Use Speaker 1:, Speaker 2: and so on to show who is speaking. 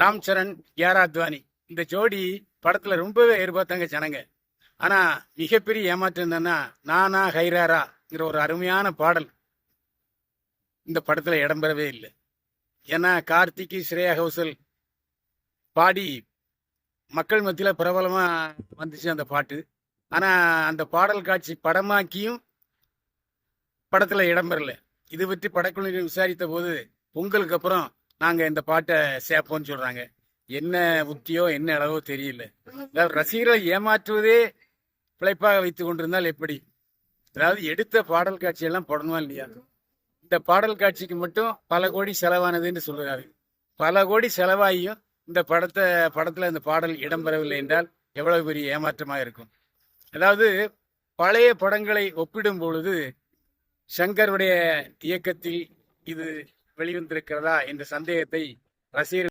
Speaker 1: ராம் சரண் கியாரா அத்வானி. இந்த ஜோடி படத்துல ரொம்பவே எதிர்பார்த்தாங்க ஜனங்க. ஆனா மிகப்பெரிய ஏமாற்றம் என்னன்னா நானா ஹைராராங்கிற ஒரு அருமையான பாடல் இந்த படத்துல இடம்பெறவே இல்லை. ஏன்னா கார்த்திக் ஸ்ரேயா கௌசல் பாடி மக்கள் மத்தியில பிரபலமா வந்துச்சு அந்த பாட்டு. ஆனா அந்த பாடல் காட்சி படமாக்கியும் படத்துல இடம்பெறல இது பற்றி படக்குழுவினர் விசாரித்த போது பொங்கலுக்கு அப்புறம் நாங்க இந்த பாட்டை சேர்ப்போம்னு சொல்றாங்க. என்ன புத்தியோ என்ன அளவோ தெரியல. அதாவது ரசிகர்களை ஏமாற்றுவதே பிழைப்பாக வைத்துக் கொண்டிருந்தால் எப்படி? அதாவது எடுத்த பாடல் காட்சியெல்லாம் போடணுமா இல்லையா? இந்த பாடல் காட்சிக்கு மட்டும் பல கோடி செலவானதுன்னு சொல்றாரு. பல கோடி செலவாகியும் இந்த படத்தை படத்துல இந்த பாடல் இடம்பெறவில்லை என்றால் எவ்வளவு பெரிய ஏமாற்றமாக இருக்கும். அதாவது பழைய படங்களை ஒப்பிடும் பொழுது சங்கருடைய இயக்கத்தில் இது வெளிவந்திருக்கிறதா என்ற சந்தேகத்தை ரசிகர்கள்